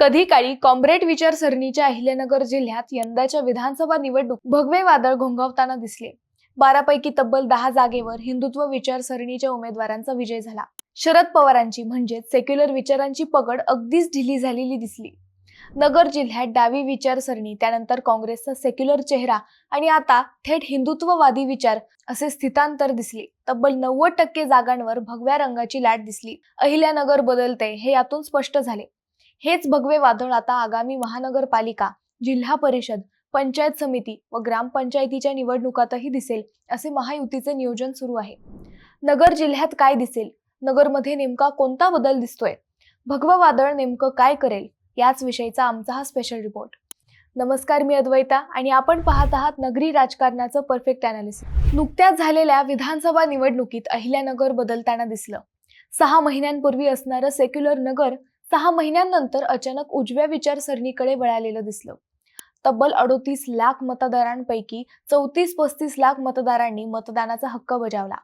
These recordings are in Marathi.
कधी काळी कॉम्रेड विचारसरणीच्या अहिल्यानगर जिल्ह्यात यंदाच्या विधानसभा निवडणूक भगवे वादळ घोंघावताना दिसले. बारापैकी तब्बल दहा जागेवर हिंदुत्व विचारसरणीच्या उमेदवारांचा विजय झाला. शरद पवारांची म्हणजेच सेक्युलर विचारांची पकड अगदीच ढिली झालेली दिसली. नगर जिल्ह्यात डावी विचारसरणी त्यानंतर काँग्रेसचा सेक्युलर चेहरा आणि आता थेट हिंदुत्ववादी विचार असे स्थितांतर दिसले. तब्बल नव्वद टक्के जागांवर भगव्या रंगाची लाट दिसली. अहिल्यानगर बदलते हे यातून स्पष्ट झाले. हेच भगवे वादळ आता आगामी महानगरपालिका जिल्हा परिषद पंचायत समिती व ग्रामपंचायतीच्या निवडणुकातही दिसेल असे महायुतीचे नियोजन सुरू आहे. नगर जिल्ह्यात काय दिसेल? नगरमध्ये नेमका कोणता बदल दिसतोय? भगवं वादळ नेमकं काय करेल? याच विषयीचा आमचा हा स्पेशल रिपोर्ट नमस्कार मी अद्वैता आणि आपण पाहत आहात नगरी राजकारणाचं परफेक्ट अनालिसिस नुकत्याच झालेल्या विधानसभा निवडणुकीत अहिल्यानगर बदलताना दिसलं. सहा महिन्यांपूर्वी असणारं सेक्युलर नगर सहा महिन्यांनंतर अचानक उजव्या विचारसरणीकडे वळालेलं दिसलं. तब्बल अडोतीस लाख मतदारांपैकी चौतीस पस्तीस लाख मतदारांनी मतदानाचा हक्क बजावला.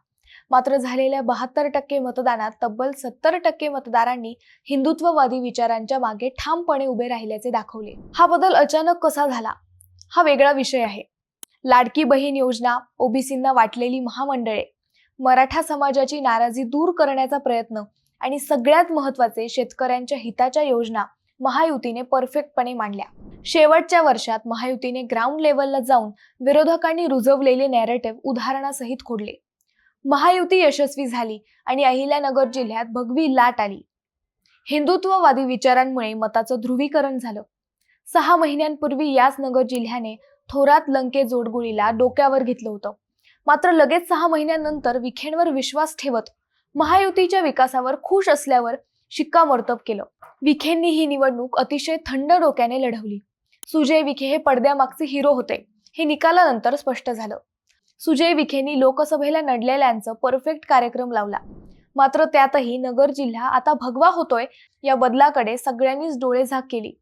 मात्र झालेल्या बहात्तर टक्के मतदानात तब्बल सत्तर टक्के मतदारांनी हिंदुत्ववादी विचारांच्या मागे ठामपणे उभे राहिल्याचे दाखवले. हा बदल अचानक कसा झाला? हा वेगळा विषय आहे. लाडकी बहीण योजना ओबीसींना वाटलेली महामंडळे मराठा समाजाची नाराजी दूर करण्याचा प्रयत्न आणि सगळ्यात महत्त्वाचे शेतकऱ्यांच्या हिताच्या योजना महायुतीने परफेक्टपणे मांडल्या. शेवटच्या वर्षात महायुतीने ग्राउंड लेवलला जाऊन विरोधकांनी रुजवलेले नॅरेटिव्ह उदाहरणासहित खोडले. महायुती यशस्वी झाली आणि अहिल्यानगर जिल्ह्यात भगवी लाट आली. हिंदुत्ववादी विचारांमुळे मताचं ध्रुवीकरण झालं. सहा महिन्यांपूर्वी याच नगर जिल्ह्याने थोरात लंके जोडगुळीला डोक्यावर घेतलं होतं. मात्र लगेच सहा महिन्यांनंतर विखेंवर विश्वास ठेवत महायुतीच्या विकासावर खुश असल्यावर शिक्कामोर्तब केलं. विखेंनी ही निवडणूक अतिशय थंड डोक्याने लढवली. सुजय विखे हे पडद्यामागचे हिरो होते हे निकालानंतर स्पष्ट झालं. सुजय विखेंनी लोकसभेला नडलेल्यांचं परफेक्ट कार्यक्रम लावला. मात्र त्यातही नगर जिल्हा आता भगवा होतोय या बदलाकडे सगळ्यांनीच डोळे झाक केली.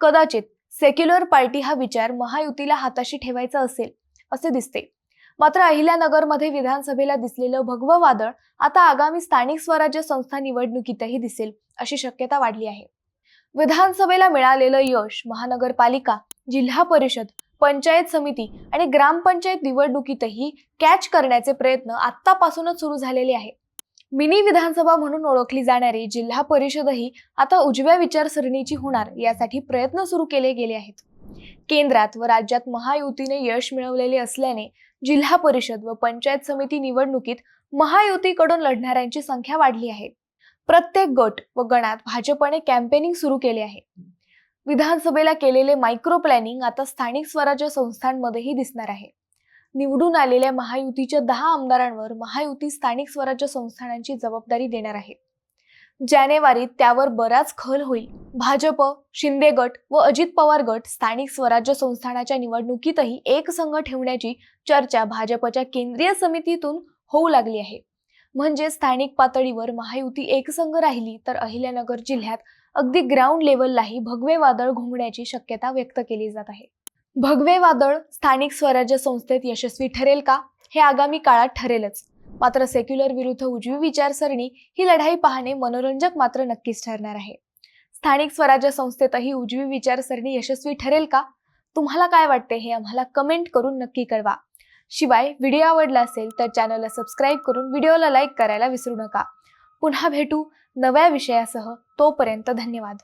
कदाचित सेक्युलर पार्टी हा विचार महायुतीला हाताशी ठेवायचा असेल असे दिसते. मात्र अहिल्यानगरमध्ये विधानसभेला दिसलेलं भगवं वादळ आता आगामी स्थानिक स्वराज्य संस्था निवडणुकीतही दिसेल अशी शक्यता वाढली आहे. विधानसभेला मिळालेलं यश महानगरपालिका जिल्हा परिषद पंचायत समिती आणि ग्रामपंचायत निवडणुकीतही कॅच करण्याचे प्रयत्न आत्तापासूनच सुरू झालेले आहे. मिनी विधानसभा म्हणून ओळखली जाणारी जिल्हा परिषदही आता उजव्या विचारसरणीची होणार यासाठी प्रयत्न सुरू केले गेले आहेत. केंद्रात व राज्यात महायुतीने यश मिळवलेले असल्याने जिल्हा परिषद व पंचायत समिती निवडणुकीत महायुतीकडून लढणाऱ्यांची संख्या वाढली आहे. प्रत्येक गट व गणात भाजपने कॅम्पेनिंग सुरू केले आहे. विधानसभेला केलेले मायक्रो प्लॅनिंग आता स्थानिक स्वराज्य संस्थांमध्येही दिसणार आहे. निवडून आलेल्या महायुतीच्या दहा आमदारांवर महायुती स्थानिक स्वराज्य संस्थानांची जबाबदारी देणार आहे. जानेवारीत त्यावर बराच खल होईल. भाजप शिंदे गट व अजित पवार गट स्थानिक स्वराज्य संस्थानाच्या निवडणुकीतही एक संघ ठेवण्याची चर्चा भाजपच्या केंद्रीय समितीतून होऊ लागली आहे. म्हणजे स्थानिक पातळीवर महायुती एकसंघ राहिली तर अहिल्यानगर जिल्ह्यात अगदी ग्राउंड लेवललाही भगवे वादळ घुमण्याची शक्यता व्यक्त केली जात आहे. भगवे वादळ स्थानिक स्वराज्य संस्थेत यशस्वी ठरेल का? हे आगामी काळात ठरेलच. मात्र सेक्युलर विरुद्ध उजवी विचारसरणी ही लढाई पाहणे मनोरंजक मात्र नक्कीच ठरणार आहे. स्थानिक स्वराज्य संस्थेतही उजवी विचारसरणी यशस्वी ठरेल का? तुम्हाला काय वाटते हे आम्हाला कमेंट करून नक्की कळवा. शिवाय व्हिडिओ आवडला असेल तर चॅनलला सबस्क्राईब करून व्हिडिओला लाईक करायला विसरू नका. पुन्हा भेटू नव्या विषयासह. तोपर्यंत धन्यवाद.